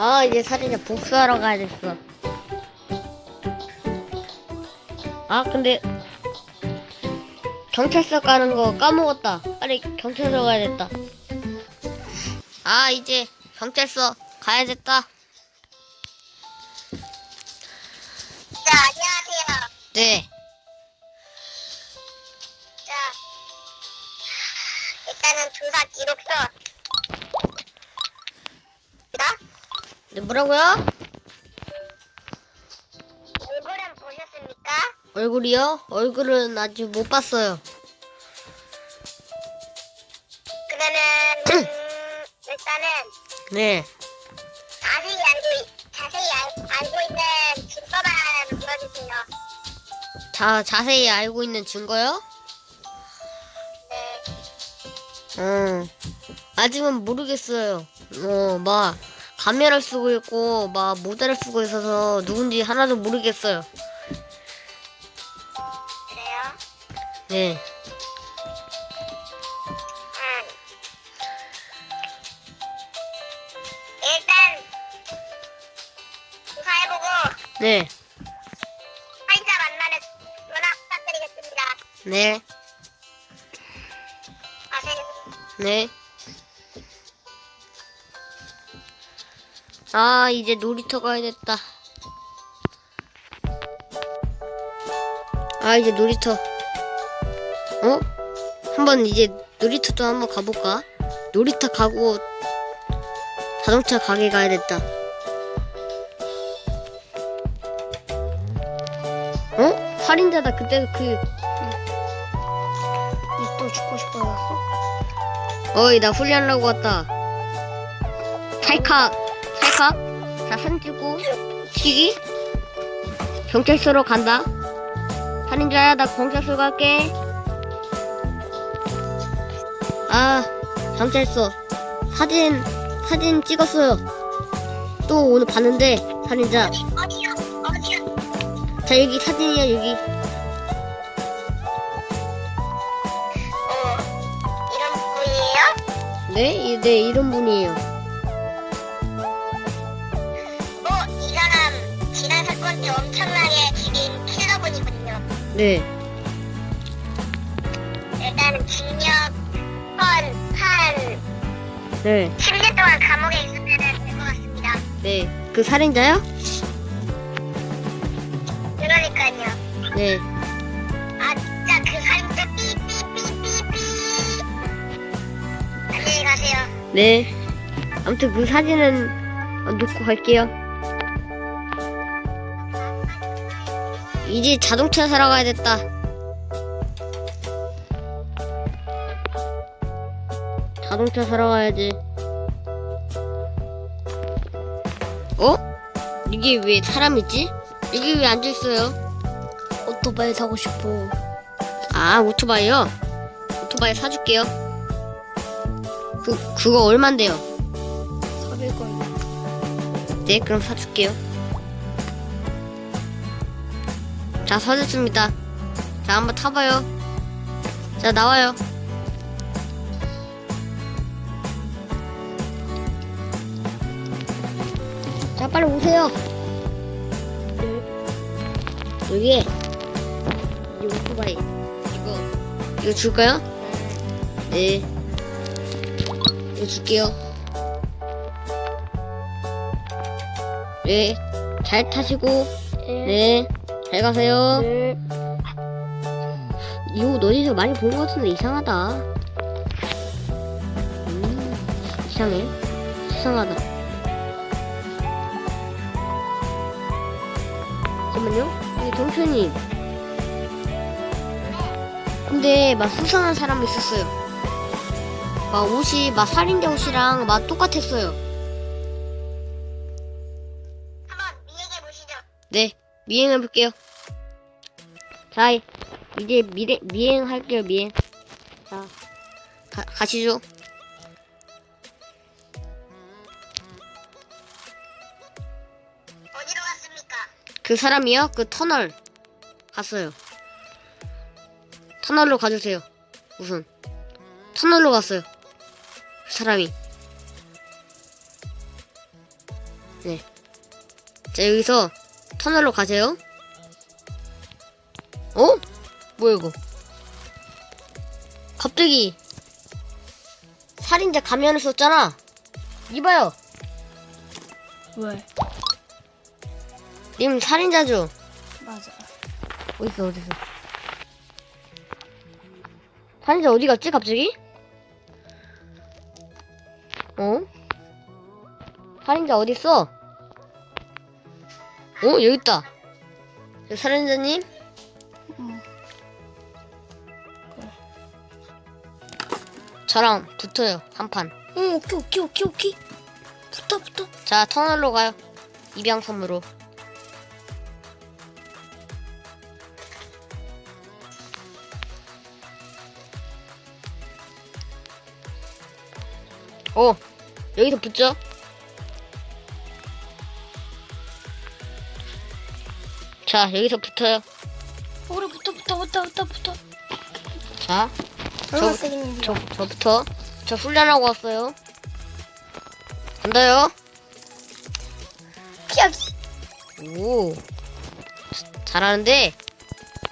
아 이제 살인자 복수하러 가야겠어. 아 근데 경찰서 가는 거 까먹었다. 빨리 경찰서 가야겠다. 아 이제 경찰서 가야겠다. 자, 안녕하세요. 네. 뭐라고요? 얼굴은 보셨습니까? 얼굴이요? 얼굴은 아직 못 봤어요. 그러면, 음, 일단은 네. 자세히 알고, 있- 자세히 알, 알고 있는 증거만 보여주세요. 자 자세히 알고 있는 증거요? 네. 음, 아직은 모르겠어요. 어, 막, 가면을 쓰고 있고, 막, 모자를 쓰고 있어서 누군지 하나도 모르겠어요. 그래요? 네. 음. 일단, 조사해보고, 네. 환자 만나는 전화 부탁드리겠습니다. 네. 아세요? 네. 아, 이제 놀이터 가야겠다. 아, 이제 놀이터. 어? 한번 이제 놀이터도 한번 가볼까? 놀이터 가고 자동차 가게 가야겠다. 어? 살인자다. 그때 그. 또 죽고 싶어졌어? 어이 나 훈련하고 왔다 찰칵 찰칵 자 사진 찍고 튀기 경찰서로 간다 살인자야 나 경찰서 갈게 아 경찰서 사진 사진 찍었어요 또 오늘 봤는데 살인자? 어디요? 자 여기 사진이야 여기 어, 이런 분이에요? 네? 이- 네 이런 분이에요 때 엄청나게 죽인 킬러분이군요. 네 일단은 징역, 헌, 한 네, 10년 동안 감옥에 있으면 될 것 같습니다. 네. 그 살인자요? 그러니까요. 네. 아, 진짜 그 살인자 삐삐삐삐삐. 안녕히 가세요. 네. 아무튼 그 사진은 어, 놓고 갈게요. 이제 자동차 사러 가야 됐다. 자동차 사러 가야지. 어? 이게 왜 사람 있지? 여기 왜 앉아있어요? 오토바이 사고 싶어. 아, 오토바이요? 오토바이 사줄게요. 그, 그거 얼만데요? 400원. 네, 그럼 사줄게요. 자, 사줬습니다. 자, 한번 타봐요. 자, 나와요. 자, 빨리 오세요. 여기, 이 오토바이. 이거, 이거 줄까요? 네. 이거 줄게요. 네, 잘 타시고, 네, 잘 가세요. 이거 어디서 많이 본 것 같은데 이상하다. 음, 이상해. 이상하다. 잠깐만요. 여기 동표님. 근데 막 수상한 사람이 있었어요. 막 옷이 막 살인자 옷이랑 막 똑같았어요. 한번 미행해 보시죠. 네, 미행해 볼게요. 자, 이제 미래, 미행할게요, 미행. 자, 가, 가시죠. 어디로 갔습니까? 그 사람이요? 그 터널 갔어요. 터널로 가주세요. 우선 터널로 갔어요. 그 사람이. 네. 자, 여기서 터널로 가세요. 어? 뭐야, 이거? 갑자기 살인자 가면을 썼잖아. 이봐요. 왜? 님 살인자죠? 맞아. 어딨어, 어딨어. 살인자 어디 갔지, 갑자기? 어? 살인자 어딨어? 어, 여기 있다. 저 살인자님? 응. 저랑 붙어요, 한 판. 응, 오케이, 오케이, 오케이, 오케이. 붙어, 붙어. 자, 터널로 가요. 입양섬으로. 어, 여기서 붙죠? 자, 여기서 붙어요. 우리 붙어, 붙어, 붙어, 붙어, 붙어. 자, 저- 저부터. 저 훈련하고 왔어요. 간다요. 피하기. 오, 잘하는데.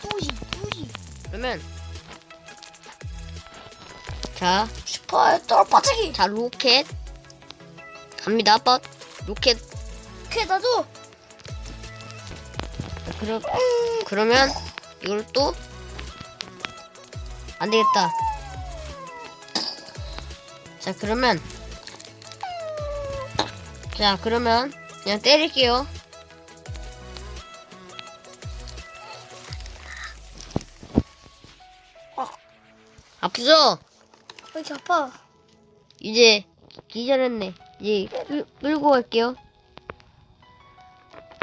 뿌리, 뿌리. 그러면 자, 슈퍼 떨어뜨기. 자 로켓 갑니다. 뻗 로켓. 오케이, 나도. 그러 그러면 이걸 또 안 되겠다. 자 그러면 자 그러면 그냥 때릴게요. 아프죠? 왜 이렇게 아파? 이제 기절했네. 이제 끌, 끌고 갈게요.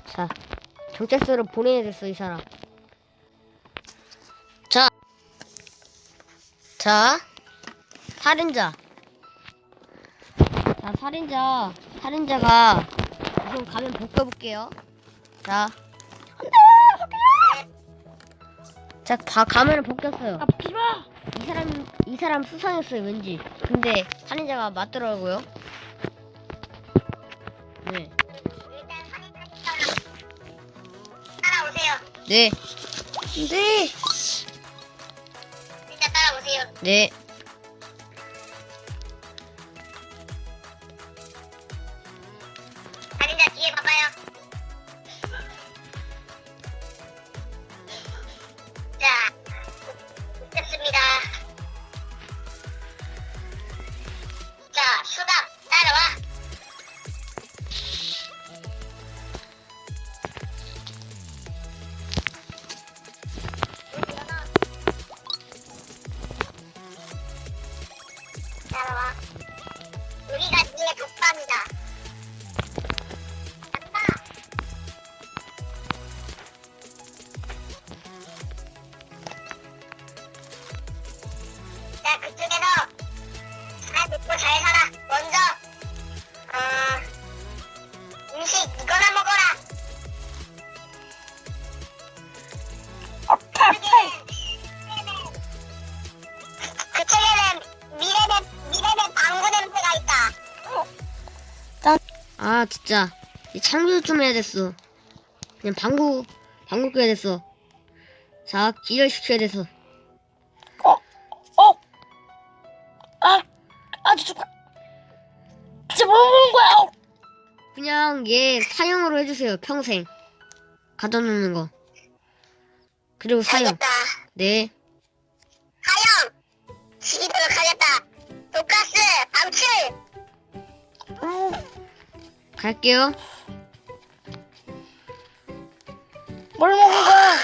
자, 경찰서로 보내야 됐어, 이 사람. 자, 자, 살인자. 자, 살인자, 살인자가 우선 가면 벗겨볼게요. 자, 자, 다 가면을 벗겼어요. 아프지 마. 이 사람 이 사람 수상했어요 왠지. 근데 살인자가 맞더라고요. 네, 네, 네. 진짜 따라오세요. 네. 따라와. 우리가 니의 독방이다. 창조 좀 해야 됐어. 그냥 방구 방구 껴야 됐어. 자 기절시켜야 됐어. 어, 어. 아, 아, 저. 진짜 뭐 먹는 거야? 그냥 얘 사형으로 해주세요 평생. 가둬놓는 거. 그리고 사형. 알겠다. 네. 하영! 죽이도록 하겠다. 독가스, 방출! 음, 갈게요. 뭘 먹은 거야?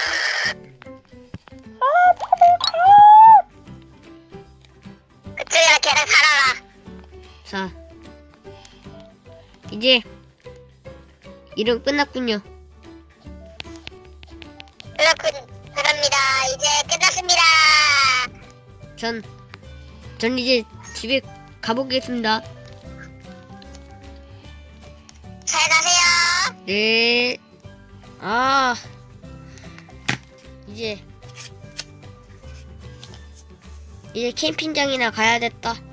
그쪽이라 살아라. 자, 이제 일은 끝났군요. 그렇군. 그럽니다. 이제 끝났습니다. 전, 전 이제 집에 가보겠습니다. 네. 아, 이제, 이제 캠핑장이나 가야 됐다.